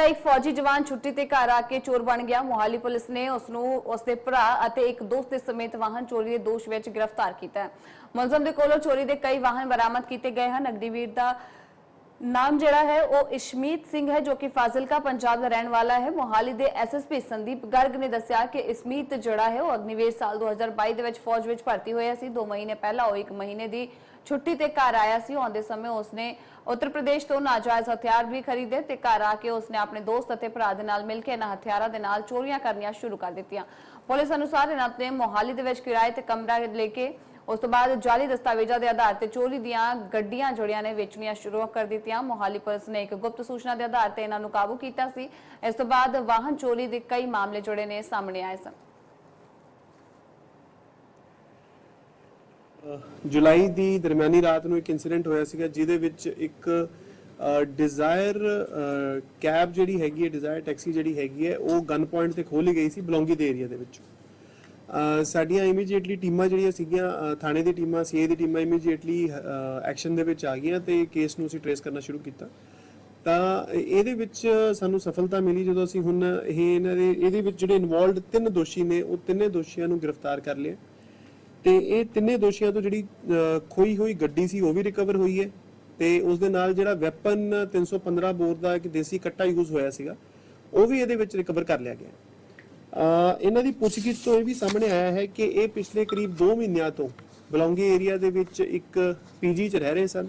ਦਾ ਇੱਕ ਫੌਜੀ ਜਵਾਨ ਛੁੱਟੀ ਤੇ ਘਰ ਆ ਕੇ ਚੋਰ ਬਣ ਗਿਆ। ਮੋਹਾਲੀ ਪੁਲਿਸ ਨੇ ਉਸ ਨੂੰ ਉਸ ਦੇ ਭਰਾ ਅਤੇ ਇੱਕ ਦੋਸਤ ਦੇ ਸਮੇਤ ਵਾਹਨ ਚੋਰੀ ਦੇ ਦੋਸ਼ ਵਿੱਚ ਗ੍ਰਿਫਤਾਰ ਕੀਤਾ। ਹੈ ਮੁਲਜ਼ਮ ਦੇ ਕੋਲੋਂ ਚੋਰੀ ਦੇ ਕਈ ਵਾਹਨ ਬਰਾਮਦ ਕੀਤੇ ਗਏ ਹਨ। ਅਗਨੀਵੀਰ ਦਾ ਨਾਮ ਜਿਹੜਾ ਹੈ ਉਹ ਇਸ਼ਮੀਤ ਸਿੰਘ ਹੈ, ਜੋ ਕਿ ਫਾਜ਼ਿਲਕਾ, ਪੰਜਾਬ ਦਾ ਰਹਿਣ ਵਾਲਾ ਹੈ। ਮੋਹਾਲੀ ਦੇ ਐਸਐਸਪੀ ਸੰਦੀਪ ਗਰਗ ਨੇ ਦੱਸਿਆ ਕਿ ਇਸ਼ਮੀਤ ਜਿਹੜਾ ਹੈ, ਉਹ ਅਗਨੀਵੀਰ ਸਾਲ 2022 ਦੇ ਵਿੱਚ ਫੌਜ ਵਿੱਚ ਭਰਤੀ ਹੋਇਆ ਸੀ। 2 ਮਹੀਨੇ ਪਹਿਲਾਂ ਉਹ 1 ਮਹੀਨੇ ਦੀ ਛੁੱਟੀ ਤੇ ਘਰ ਆਇਆ ਸੀ। ਆਉਂਦੇ ਸਮੇਂ ਉਸਨੇ ਉੱਤਰ ਪ੍ਰਦੇਸ਼ ਤੋਂ ਨਾਜਾਇਜ਼ ਹਥਿਆਰ ਵੀ ਖਰੀਦੇ ਤੇ ਘਰ ਆ ਕੇ ਉਸਨੇ ਆਪਣੇ ਦੋਸਤ ਅਤੇ ਭਰਾ ਦੇ ਨਾਲ ਮਿਲ ਕੇ ਇਹਨਾਂ ਹਥਿਆਰਾਂ ਦੇ ਨਾਲ ਚੋਰੀਆਂ ਕਰਨੀਆਂ ਸ਼ੁਰੂ ਕਰ ਦਿੱਤੀਆਂ। ਪੁਲਿਸ ਅਨੁਸਾਰ ਇਹਨਾਂ ਨੇ ਮੋਹਾਲੀ ਦੇ ਵਿੱਚ ਕਿਰਾਏ ਤੇ ਕਮਰਾ ਲੈ ਕੇ ਉਸ ਤੋਂ ਬਾਅਦ ਜਾਲੀ ਦਸਤਾਵੇਜ਼ਾਂ ਦੇ ਆਧਾਰ ਤੇ ਚੋਰੀ ਦੀਆਂ ਗੱਡੀਆਂ ਜੋੜੀਆਂ ਨੇ ਵੇਚਣੀਆਂ ਸ਼ੁਰੂ ਕਰ ਦਿੱਤੀਆਂ। ਮੋਹਾਲੀ ਪੁਲਿਸ ਨੇ ਇੱਕ ਗੁਪਤ ਸੂਚਨਾ ਦੇ ਆਧਾਰ ਤੇ ਇਹਨਾਂ ਨੂੰ ਕਾਬੂ ਕੀਤਾ ਸੀ। ਇਸ ਤੋਂ ਬਾਅਦ ਵਾਹਨ ਚੋਰੀ ਦੇ ਕਈ ਮਾਮਲੇ ਜੁੜੇ ਨੇ ਸਾਹਮਣੇ ਆਏ ਸਨ। ਜੁਲਾਈ ਦੀ ਦਰਮਿਆਨੀ ਰਾਤ ਨੂੰ ਇੱਕ ਇਨਸੀਡੈਂਟ ਹੋਇਆ ਸੀਗਾ, ਜਿਹਦੇ ਵਿੱਚ ਇੱਕ ਡਿਜ਼ਾਇਰ ਕੈਬ ਜਿਹੜੀ ਹੈਗੀ ਹੈ ਡਿਜ਼ਾਇਰ ਟੈਕਸੀ ਜਿਹੜੀ ਹੈਗੀ ਹੈ, ਉਹ ਗਨ ਪੁਆਇੰਟ ਤੇ ਖੋਲੀ ਗਈ ਸੀ ਬਲੌਂਗੀ ਦੇ ਏਰੀਆ ਦੇ ਵਿੱਚ। ਸਾਡੀਆਂ ਇਮੀਡੀਏਟਲੀ ਟੀਮਾਂ ਜਿਹੜੀਆਂ ਸੀਗੀਆਂ ਥਾਣੇ ਦੀ ਟੀਮਾਂ ਸੀਏ ਦੀ ਟੀਮਾਂ ਇਮੀਡੀਏਟਲੀ ਐਕਸ਼ਨ ਦੇ ਵਿੱਚ ਆ ਗਈਆਂ ਤੇ ਕੇਸ ਨੂੰ ਅਸੀਂ ਟ੍ਰੇਸ ਕਰਨਾ ਸ਼ੁਰੂ ਕੀਤਾ। ਤਾਂ ਇਹਦੇ ਵਿੱਚ ਸਾਨੂੰ ਸਫਲਤਾ ਮਿਲੀ ਜਦੋਂ ਅਸੀਂ ਹੁਣ ਇਹ ਇਹਨਾਂ ਦੇ, ਇਹਦੇ ਵਿੱਚ ਜਿਹੜੇ ਇਨਵੋਲਡ ਤਿੰਨ ਦੋਸ਼ੀ ਨੇ, ਉਹ ਤਿੰਨੇ ਦੋਸ਼ੀਆਂ ਨੂੰ ਗ੍ਰਿਫਤਾਰ ਕਰ ਲਿਆ। ਤੇ ਇਹ ਤਿੰਨੇ ਦੋਸ਼ੀਆਂ ਤੋਂ ਜਿਹੜੀ ਖੋਈ ਹੋਈ ਗੱਡੀ ਸੀ, ਉਹ ਵੀ ਰਿਕਵਰ ਹੋਈ ਹੈ। ਤੇ ਉਸ ਦੇ ਨਾਲ ਜਿਹੜਾ ਵੈਪਨ 315 ਬੋਰ ਦਾ ਇੱਕ ਦੇਸੀ ਕੱਟਾ ਯੂਜ਼ ਹੋਇਆ ਸੀਗਾ, ਉਹ ਵੀ ਇਹਦੇ ਵਿੱਚ ਰਿਕਵਰ ਕਰ ਲਿਆ ਗਿਆ। ਇਹਨਾਂ ਦੀ ਪੁੱਛਗਿੱਛ ਤੋਂ ਇਹ ਵੀ ਸਾਹਮਣੇ ਆਇਆ ਹੈ ਕਿ ਇਹ ਪਿਛਲੇ ਕਰੀਬ 2 ਮਹੀਨਿਆਂ ਤੋਂ ਬਲੌਂਗੀ ਏਰੀਆ ਦੇ ਵਿੱਚ ਇੱਕ ਪੀਜੀ 'ਚ ਰਹਿ ਰਹੇ ਸਨ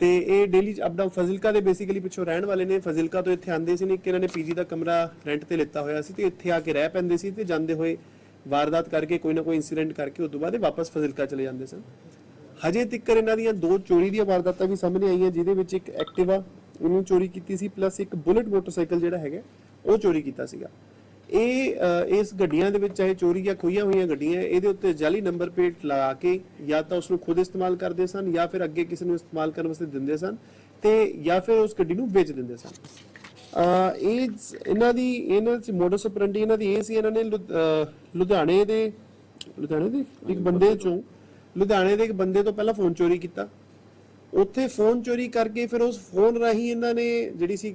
ਤੇ ਇਹ ਡੇਲੀ ਅਪ ਫਜ਼ਿਲਕਾ ਦੇ ਬੇਸਿਕਲੀ ਪਿੱਛੋਂ ਰਹਿਣ ਵਾਲੇ ਨੇ। ਫਜ਼ਿਲਕਾ ਤੋਂ ਇੱਥੇ ਆਂਦੇ ਸੀ ਨੇ ਕਿ ਇਹਨਾਂ ਨੇ ਪੀਜੀ ਦਾ ਕਮਰਾ ਰੈਂਟ ਤੇ ਲਿੱਤਾ ਹੋਇਆ ਸੀ ਤੇ ਇੱਥੇ ਆ ਕੇ ਰਹਿ ਪੈਂਦੇ ਸੀ ਤੇ ਜਾਂਦੇ ਹੋਏ ਵਾਰਦਾਤ ਕਰਕੇ ਕੋਈ ਨਾ ਕੋਈ ਇਨਸੀਡੈਂਟ ਕਰਕੇ ਉਸ ਤੋਂ ਬਾਅਦ ਇਹ ਵਾਪਸ ਫਜ਼ਿਲਕਾ ਚਲੇ ਜਾਂਦੇ ਸਨ। ਹਜੇ ਤੱਕ ਇਹਨਾਂ ਦੀਆਂ ਦੋ ਚੋਰੀ ਦੀਆਂ ਵਾਰਦਾਤਾਂ ਵੀ ਸਾਹਮਣੇ ਆਈਆਂ, ਜਿਹਦੇ ਵਿੱਚ ਇੱਕ ਐਕਟਿਵਾ ਉਹਨੂੰ ਚੋਰੀ ਕੀਤੀ ਸੀ ਪਲੱਸ ਇੱਕ ਬੁਲਟ ਮੋਟਰਸਾਈਕਲ ਜਿਹੜਾ ਹੈਗਾ, ਉਹ ਚੋਰੀ ਕੀਤਾ ਸੀਗਾ। ਇਹ ਇਸ ਗੱਡੀਆਂ ਦੇ ਵਿੱਚ ਚਾਹੇ ਚੋਰੀ ਜਾਂ ਖੋਈਆਂ ਹੋਈਆਂ ਗੱਡੀਆਂ, ਇਹਦੇ ਉੱਤੇ ਜਾਲੀ ਨੰਬਰ ਪਲੇਟ ਲਗਾ ਕੇ ਜਾਂ ਤਾਂ ਉਸ ਨੂੰ ਖੁਦ ਇਸਤੇਮਾਲ ਕਰਦੇ ਸਨ ਜਾਂ ਫਿਰ ਅੱਗੇ ਕਿਸੇ ਨੂੰ ਇਸਤੇਮਾਲ ਕਰਨ ਵਾਸਤੇ ਦਿੰਦੇ ਸਨ ਤੇ ਜਾਂ ਫਿਰ ਉਸ ਗੱਡੀ ਨੂੰ ਵੇਚ ਦਿੰਦੇ ਸਨ। ਇਹ ਇਹਨਾਂ ਦੀ, ਇਹਨਾਂ ਚ ਮੋਡਸ ਆਪਰੈਂਡੀ ਇਹਨਾਂ ਦੀ ਇਹ ਸੀ, ਇਹਨਾਂ ਨੇ ਲੁ- ਲੁਧਿਆਣੇ ਦੇ ਲੁਧਿਆਣੇ ਦੇ? ਇੱਕ ਬੰਦੇ ਚੋਂ, ਲੁਧਿਆਣੇ ਦੇ ਇੱਕ ਬੰਦੇ ਤੋਂ ਪਹਿਲਾਂ ਫੋਨ ਚੋਰੀ ਕੀਤਾ। ਉੱਥੇ ਫੋਨ ਚੋਰੀ ਕਰਕੇ ਫਿਰ ਉਸ ਫੋਨ ਰਾਹੀਂ ਇਹਨਾਂ ਨੇ ਜਿਹੜੀ ਸੀ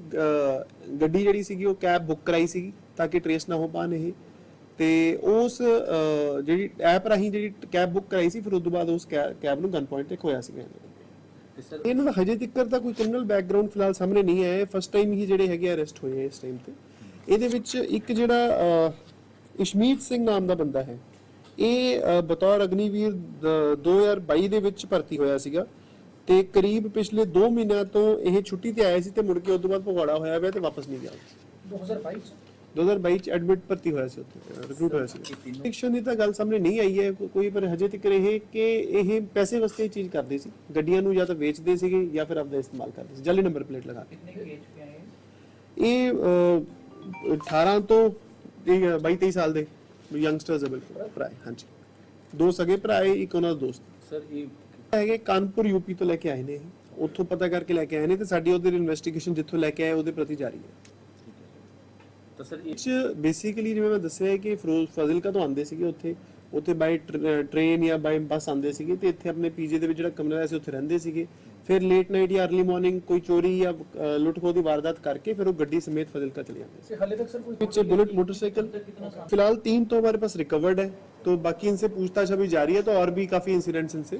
ਗੱਡੀ ਜਿਹੜੀ ਸੀਗੀ ਉਹ ਕੈਬ ਬੁੱਕ ਕਰਾਈ ਸੀਗੀ। ਤਾਂ ਕਿ ਟ੍ਰੇਸ ਨਾ ਹੋ ਪਾਣ ਇਹ। ਤੇ ਉਸ ਜਿਹੜੀ ਐਪ ਰਾਹੀਂ ਜਿਹੜੀ ਕੈਬ ਬੁੱਕ ਕਰਾਈ ਸੀ ਫਿਰ ਉਸ ਤੋਂ ਬਾਅਦ ਉਸ ਕੈਬ ਨੂੰ ਗਨ ਪੁਆਇੰਟ ਤੇ ਖੋਇਆ ਸੀਗਾ ਇਹਨਾਂ ਦਾ ਹਜੇ ਤੱਕ ਤਾਂ ਕੋਈ ਕ੍ਰਿਮੀਨਲ ਬੈਕਗ੍ਰਾਉਂਡ ਫਿਲਹਾਲ ਸਾਹਮਣੇ ਨਹੀਂ ਆਇਆ। ਫਸਟ ਟਾਈਮ ਹੀ ਜਿਹੜੇ ਹੈਗੇ ਅਰੈਸਟ ਹੋਏ ਆ ਇਸ ਟਾਈਮ ਤੇ। ਇਹਦੇ ਵਿੱਚ ਇੱਕ ਜਿਹੜਾ ਇਸ਼ਮੀਤ ਸਿੰਘ ਨਾਮ ਦਾ ਬੰਦਾ ਹੈ। ਇਹ ਬਤੌਰ ਅਗਨੀਵੀਰ ਦ- 2022 ਦੇ ਵਿੱਚ ਭਰਤੀ ਹੋਇਆ ਸੀਗਾ। ਤੇ ਕਰੀਬ ਪਿਛਲੇ 2 ਮਹੀਨਿਆਂ ਤੋਂ ਇਹ ਛੁੱਟੀ ਤੇ ਆਇਆ ਸੀ ਤੇ ਮੁੜ ਕੇ ਉਸ ਤੋਂ ਬਾਅਦ ਭਗੌੜਾ ਹੋਇਆ ਹੋਇਆ ਤੇ ਵਾਪਸ ਨਹੀਂ ਗਿਆ। 2022 ਚ? 2022 ਚ ਐਡਮਿਟ ਭਰਤੀ ਹੋਇਆ ਸੀ ਉੱਥੇ ਰਿਕਰੂਟ ਹੋਇਆ ਸੀ। ਐਕਸ਼ਨ ਦੀ ਤਾਂ ਗੱਲ ਸਾਹਮਣੇ ਨਹੀਂ ਆਈ ਹੈ ਕੋਈ ਪਰ ਹਜੇ ਤੱਕ ਇਹ ਕਿ ਇਹ ਪੈਸੇ ਵਾਸਤੇ ਇਹ ਚੀਜ਼ ਕਰਦੇ ਸੀ। ਗੱਡੀਆਂ ਨੂੰ ਜਾਂ ਤਾਂ ਵੇਚਦੇ ਸੀਗੇ ਜਾਂ ਫਿਰ ਆਪਦਾ ਇਸਤੇਮਾਲ ਕਰਦੇ ਸੀ। ਜਾਲੀ ਨੰਬਰ ਪਲੇਟ ਲਗਾ ਕੇ। ਇਹ? ਅਹ, 18 ਤੋਂ 22 23 ਸਾਲ ਦੇ ਯੰਗਸਟਰਸ ਹੈ ਬਿਲਕੁਲ ਭਰਾ ਹਾਂਜੀ। ਦੋ ਸਗੇ ਭਰਾ ਇੱਕ ਉਹਨਾਂ ਦਾ ਦੋਸਤ। ਸਰ ਇਹ ਹੈਗੇ ਕਾਨਪੁਰ ਯੂਪੀ ਤੋਂ ਲੈ ਕੇ ਆਏ ਨੇ। ਉੱਥੋਂ ਪਤਾ ਕਰਕੇ ਲੈ ਕੇ ਆਏ ਨੇ ਤੇ ਸਾਡੀ ਉਹਦੇ ਇਨਵੈਸਟੀਗੇਸ਼ਨ ਜਿੱਥੋਂ ਲੈ ਕੇ ਆਏ ਉਹਦੇ ਪ੍ਰਤੀ ਜਾਰੀ ਹੈ। ਤਾਂ ਸਰ ਇਹ ਬੇਸਿਕਲੀ ਜਿਵੇਂ ਮੈਂ ਦੱਸਿਆ ਕਿ ਫਿਰੋਜ਼ ਫਾਜ਼ਿਲਕਾ ਤੋਂ ਆਉਂਦੇ ਸੀਗੇ ਉੱਥੇ ਉੱਥੇ ਬਾਈ ਟ੍ਰੇਨ ਜਾਂ ਬਾਈ ਬੱਸ ਆਉਂਦੇ ਸੀਗੇ ਤੇ ਇੱਥੇ ਆਪਣੇ ਪੀਜੀ ਦੇ ਵਿੱਚ ਜਿਹੜਾ ਕਮਰਾ ਸੀ ਉੱਥੇ ਰਹਿੰਦੇ ਸੀਗੇ। ਫਿਰ ਲੇਟ ਨਾਈਟ ਜਾਂ अर्ਲੀ ਮਾਰਨਿੰਗ ਕੋਈ ਚੋਰੀ ਜਾਂ ਲੁੱਟਖੋ ਦੀ ਵਾਰਦਾਤ ਕਰਕੇ ਫਿਰ ਉਹ ਗੱਡੀ ਸਮੇਤ ਫਜ਼ਿਲਕਾ ਚਲੇ ਜਾਂਦੇ ਸੀ। ਹਲੇ ਤੱਕ ਸਰ ਕੋਈ ਪਿੱਛੇ ਬੁਲਟ ਮੋਟਰਸਾਈਕਲ ਫਿਲਹਾਲ तीन तो हमारे पास रिकवर्ड है तो बाकी इनसे पूछताछ अभी जारी है तो और भी काफी इंसिडेंट्स इनसे